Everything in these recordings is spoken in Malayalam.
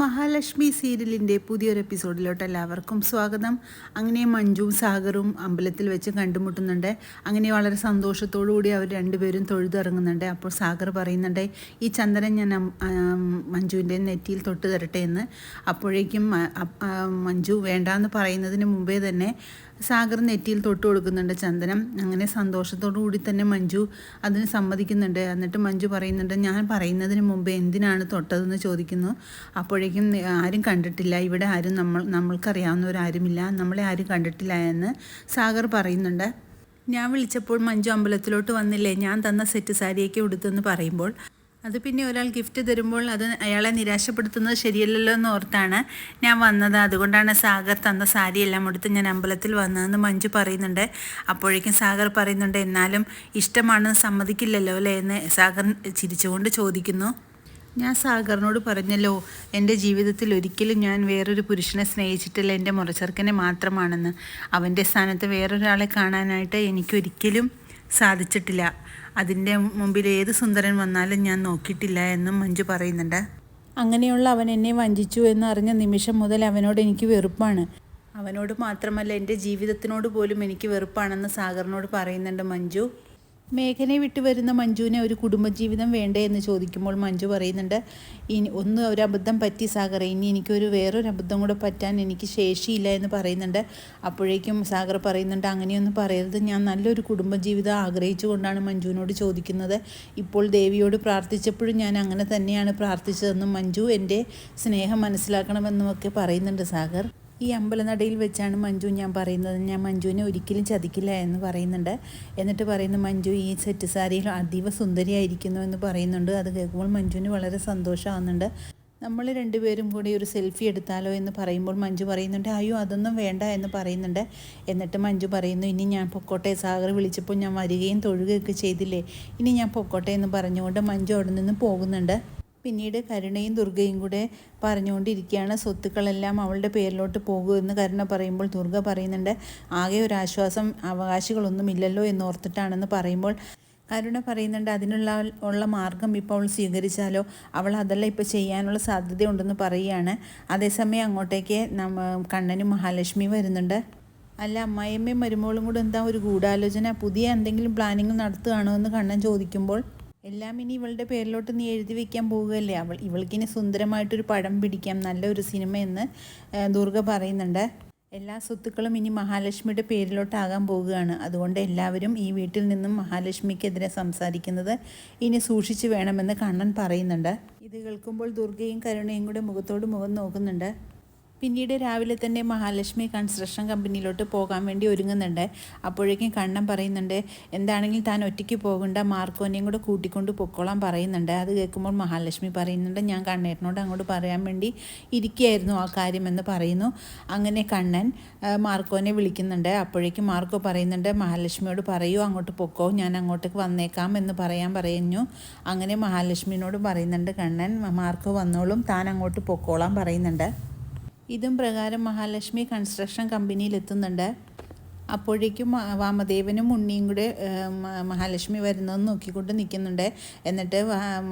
മഹാലക്ഷ്മി സീരിയലിന്റെ പുതിയൊരു എപ്പിസോഡിലോട്ട് എല്ലാവർക്കും സ്വാഗതം. അങ്ങനെ മഞ്ജുവും സാഗറും അമ്പലത്തിൽ വെച്ച് കണ്ടുമുട്ടുന്നുണ്ട്. അങ്ങനെ വളരെ സന്തോഷത്തോടു കൂടി അവർ രണ്ടുപേരും തൊഴുതിറങ്ങുന്നുണ്ട്. അപ്പോൾ സാഗർ പറയുന്നുണ്ട് ഈ ചന്ദ്രൻ ഞാൻ മഞ്ജുവിന്റെ നെറ്റിയിൽ തൊട്ട് തരട്ടെ എന്ന്. അപ്പോഴേക്കും മഞ്ജു വേണ്ടാന്ന് പറയുന്നതിന് മുമ്പേ തന്നെ സാഗർ നെറ്റിയിൽ തൊട്ട് കൊടുക്കുന്നുണ്ട് ചന്ദനം. അങ്ങനെ സന്തോഷത്തോടു കൂടി തന്നെ മഞ്ജു അതിന് സമ്മതിക്കുന്നുണ്ട്. എന്നിട്ട് മഞ്ജു പറയുന്നുണ്ട് ഞാൻ പറയുന്നതിന് മുമ്പ് എന്തിനാണ് തൊട്ടതെന്ന് ചോദിക്കുന്നു. അപ്പോഴേക്കും ആരും കണ്ടിട്ടില്ല. ഇവിടെ ആരും നമ്മൾ നമ്മൾക്കറിയാവുന്നവരാരുമില്ല. നമ്മളെ ആരും കണ്ടിട്ടില്ല എന്ന് സാഗർ പറയുന്നുണ്ട്. ഞാൻ വിളിച്ചപ്പോൾ മഞ്ജു അമ്പലത്തിലോട്ട് വന്നില്ലേ? ഞാൻ തന്ന സെറ്റ് സാരിയൊക്കെ ഉടുത്തെന്ന് പറയുമ്പോൾ അത് പിന്നെ ഒരാൾ ഗിഫ്റ്റ് തരുമ്പോൾ അത് അയാളെ നിരാശപ്പെടുത്തുന്നത് ശരിയല്ലല്ലോ എന്ന് ഓർത്താണ് ഞാൻ വന്നത്. അതുകൊണ്ടാണ് സാഗർ തന്ന സാരിയെല്ലാം എടുത്ത് ഞാൻ അമ്പലത്തിൽ വന്നതെന്ന് മഞ്ജു പറയുന്നുണ്ട്. അപ്പോഴേക്കും സാഗർ പറയുന്നുണ്ട് എന്നാലും ഇഷ്ടമാണെന്ന് സമ്മതിക്കില്ലല്ലോ അല്ലേ? എന്ന് സാഗർ ചിരിച്ചുകൊണ്ട് ചോദിക്കുന്നു. ഞാൻ സാഗറിനോട് പറഞ്ഞല്ലോ എന്റെ ജീവിതത്തിൽ ഒരിക്കലും ഞാൻ വേറൊരു പുരുഷനെ സ്നേഹിച്ചിട്ടില്ല. എന്റെ മുറച്ചെറുക്കനെ മാത്രമാണെന്ന്. അവന്റെ സ്ഥാനത്ത് വേറൊരാളെ കാണാനായിട്ട് എനിക്കൊരിക്കലും സാധിച്ചിട്ടില്ല. അതിന്റെ മുമ്പിൽ ഏത് സുന്ദരൻ വന്നാലും ഞാൻ നോക്കിയിട്ടില്ല എന്നും മഞ്ജു പറയുന്നുണ്ട്. അങ്ങനെയുള്ള അവൻ എന്നെ വഞ്ചിച്ചു എന്ന് അറിഞ്ഞ നിമിഷം മുതൽ അവനോട് എനിക്ക് വെറുപ്പാണ്. അവനോട് മാത്രമല്ല എന്റെ ജീവിതത്തിനോട് പോലും എനിക്ക് വെറുപ്പാണെന്ന് സാഗറിനോട് പറയുന്നുണ്ട് മഞ്ജു. മേഘനെ വിട്ടു വരുന്ന മഞ്ജുവിനെ ഒരു കുടുംബജീവിതം വേണ്ടേ എന്ന് ചോദിക്കുമ്പോൾ മഞ്ജു പറയുന്നുണ്ട് ഇനി ഒന്ന് ഒരു അബദ്ധം പറ്റി സാഗർ ഇനി എനിക്കൊരു വേറൊരു അബദ്ധം കൂടെ പറ്റാൻ എനിക്ക് ശേഷിയില്ല എന്ന് പറയുന്നുണ്ട്. അപ്പോഴേക്കും സാഗർ പറയുന്നുണ്ട് അങ്ങനെയൊന്നും പറയരുത് ഞാൻ നല്ലൊരു കുടുംബജീവിതം ആഗ്രഹിച്ചുകൊണ്ടാണ് മഞ്ജുവിനോട് ചോദിക്കുന്നത്. ഇപ്പോൾ ദേവിയോട് പ്രാർത്ഥിച്ചപ്പോഴും ഞാൻ അങ്ങനെ തന്നെയാണ് പ്രാർത്ഥിച്ചതെന്നും മഞ്ജു എന്റെ സ്നേഹം മനസ്സിലാക്കണമെന്നുമൊക്കെ പറയുന്നുണ്ട് സാഗർ. ഈ അമ്പലനടയിൽ വെച്ചാണ് മഞ്ജു ഞാൻ പറയുന്നത്. ഞാൻ മഞ്ജുവിനെ ഒരിക്കലും ചതിക്കില്ല എന്ന് പറയുന്നുണ്ട്. എന്നിട്ട് പറയുന്ന മഞ്ജു ഈ സെറ്റ് സാരിയിൽ അതീവ സുന്ദരിയായിരിക്കുന്നു എന്ന് പറയുന്നുണ്ട്. അത് കേൾക്കുമ്പോൾ മഞ്ജുവിന് വളരെ സന്തോഷമാകുന്നുണ്ട് നമ്മൾ രണ്ടുപേരും കൂടി ഒരു സെൽഫി എടുത്താലോ എന്ന് പറയുമ്പോൾ മഞ്ജു പറയുന്നുണ്ട് അയ്യോ അതൊന്നും വേണ്ട എന്ന് പറയുന്നുണ്ട്. എന്നിട്ട് മഞ്ജു പറയുന്നു ഇനി ഞാൻ പൊക്കോട്ടെ സാഗർ വിളിച്ചപ്പോൾ ഞാൻ വരികയും തൊഴുകയൊക്കെ ചെയ്തില്ലേ? ഇനി ഞാൻ പൊക്കോട്ടെ എന്ന് പറഞ്ഞുകൊണ്ട് മഞ്ജു അവിടെ നിന്ന് പോകുന്നുണ്ട്. പിന്നീട് കരുണയും ദുർഗയും കൂടെ പറഞ്ഞുകൊണ്ടിരിക്കുകയാണ്. സ്വത്തുക്കളെല്ലാം അവളുടെ പേരിലോട്ട് പോകുമെന്ന് കരുണ പറയുമ്പോൾ ദുർഗ പറയുന്നുണ്ട് ആകെ ഒരു ആശ്വാസം അവകാശികളൊന്നുമില്ലല്ലോ എന്ന് ഓർത്തിട്ടാണെന്ന് പറയുമ്പോൾ കരുണ പറയുന്നുണ്ട് അതിനുള്ള ഉള്ള മാർഗം ഇപ്പോൾ അവൾ സ്വീകരിച്ചാലോ? അവൾ അതല്ല ഇപ്പോൾ ചെയ്യാനുള്ള സാധ്യതയുണ്ടെന്ന് പറയുകയാണ്. അതേസമയം അങ്ങോട്ടേക്ക് നമ്മ കണ്ണനും മഹാലക്ഷ്മി വരുന്നുണ്ട്. അല്ല അമ്മായിയമ്മയും മരുമോളും കൂടെ എന്താ ഒരു ഗൂഢാലോചന? പുതിയ എന്തെങ്കിലും പ്ലാനിങ് നടത്തുകയാണോ എന്ന് കണ്ണൻ ചോദിക്കുമ്പോൾ എല്ലാം ഇനി ഇവളുടെ പേരിലോട്ട് നീ എഴുതി വെക്കാൻ പോവുകയല്ലേ? അവൾ ഇവൾക്കിനി സുന്ദരമായിട്ടൊരു പടം പിടിക്കാം നല്ലൊരു സിനിമ എന്ന് ദുർഗ പറയുന്നുണ്ട്. എല്ലാ സ്വത്തുക്കളും ഇനി മഹാലക്ഷ്മിയുടെ പേരിലോട്ടാകാൻ പോവുകയാണ്. അതുകൊണ്ട് എല്ലാവരും ഈ വീട്ടിൽ നിന്നും മഹാലക്ഷ്മിക്കെതിരെ സംസാരിക്കുന്നത് ഇനി സൂക്ഷിച്ചു വേണമെന്ന് കണ്ണൻ പറയുന്നുണ്ട്. ഇത് കേൾക്കുമ്പോൾ ദുർഗയും കരുണയും കൂടെ മുഖത്തോട് മുഖം നോക്കുന്നുണ്ട്. പിന്നീട് രാവിലെ തന്നെ മഹാലക്ഷ്മി കൺസ്ട്രക്ഷൻ കമ്പനിയിലോട്ട് പോകാൻ വേണ്ടി ഒരുങ്ങുന്നുണ്ട്. അപ്പോഴേക്കും കണ്ണൻ പറയുന്നുണ്ട് എന്താണെങ്കിലും താൻ ഒറ്റയ്ക്ക് പോകണ്ട മാർക്കോനെയും കൂടെ കൂട്ടിക്കൊണ്ട് പൊക്കോളാൻ പറയുന്നുണ്ട്. അത് കേൾക്കുമ്പോൾ മഹാലക്ഷ്മി പറയുന്നുണ്ട് ഞാൻ കണ്ണേട്ടനോട് അങ്ങോട്ട് പറയാൻ വേണ്ടി ഇരിക്കുകയായിരുന്നു ആ കാര്യമെന്ന് പറയുന്നു. അങ്ങനെ കണ്ണൻ മാർക്കോനെ വിളിക്കുന്നുണ്ട്. അപ്പോഴേക്കും മാർക്കോ പറയുന്നുണ്ട് മഹാലക്ഷ്മിയോട് പറയൂ അങ്ങോട്ട് പൊക്കോ ഞാൻ അങ്ങോട്ടേക്ക് വന്നേക്കാം എന്ന് പറയാൻ പറയുന്നു. അങ്ങനെ മഹാലക്ഷ്മിയോട് പറയുന്നുണ്ട് കണ്ണൻ മാർക്കോ വന്നോളും താൻ അങ്ങോട്ട് പൊക്കോളാൻ പറയുന്നുണ്ട്. ഇതും പ്രകാരം മഹാലക്ഷ്മി കൺസ്ട്രക്ഷൻ കമ്പനിയിൽ എത്തുന്നുണ്ട്. അപ്പോഴേക്കും വാമദേവനും ഉണ്ണിയും കൂടെ മഹാലക്ഷ്മി വരുന്നതെന്ന് നോക്കിക്കൊണ്ട് നിൽക്കുന്നുണ്ട്. എന്നിട്ട്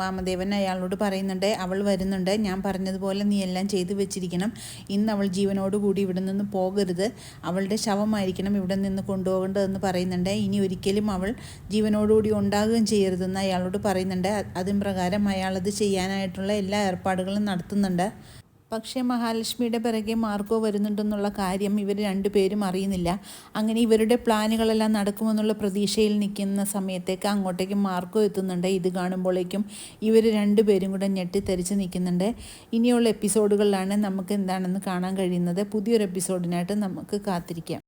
വാമദേവൻ അയാളോട് പറയുന്നുണ്ട് അവൾ വരുന്നുണ്ട്. ഞാൻ പറഞ്ഞതുപോലെ നീ എല്ലാം ചെയ്തു വെച്ചിരിക്കണം. ഇന്ന് അവൾ ജീവനോടുകൂടി ഇവിടെ നിന്ന് പോകരുത്. അവളുടെ ശവമായിരിക്കണം ഇവിടെ നിന്ന് കൊണ്ടുപോകേണ്ടതെന്ന് പറയുന്നുണ്ട്. ഇനി ഒരിക്കലും അവൾ ജീവനോടുകൂടി ഉണ്ടാകുകയും ചെയ്യരുതെന്ന് അയാളോട് പറയുന്നുണ്ട്. അതിൻ പ്രകാരം അയാളത് ചെയ്യാനായിട്ടുള്ള എല്ലാ ഏർപ്പാടുകളും നടത്തുന്നുണ്ട്. പക്ഷേ മഹാലക്ഷ്മിയുടെ പിറകെ മാർക്കോ വരുന്നുണ്ടെന്നുള്ള കാര്യം ഇവർ രണ്ടുപേരും അറിയുന്നില്ല. അങ്ങനെ ഇവരുടെ പ്ലാനുകളെല്ലാം നടക്കുമെന്നുള്ള പ്രതീക്ഷയിൽ നിൽക്കുന്ന സമയത്തേക്ക് അങ്ങോട്ടേക്ക് മാർക്കോ എത്തുന്നുണ്ട്. ഇത് കാണുമ്പോഴേക്കും ഇവർ രണ്ടുപേരും കൂടെ ഞെട്ടിത്തെറിച്ച് നിൽക്കുന്നുണ്ട്. ഇനിയുള്ള എപ്പിസോഡുകളിലാണ് നമുക്ക് എന്താണെന്ന് കാണാൻ കഴിയുന്നത്. പുതിയൊരു എപ്പിസോഡിനായിട്ട് നമുക്ക് കാത്തിരിക്കാം.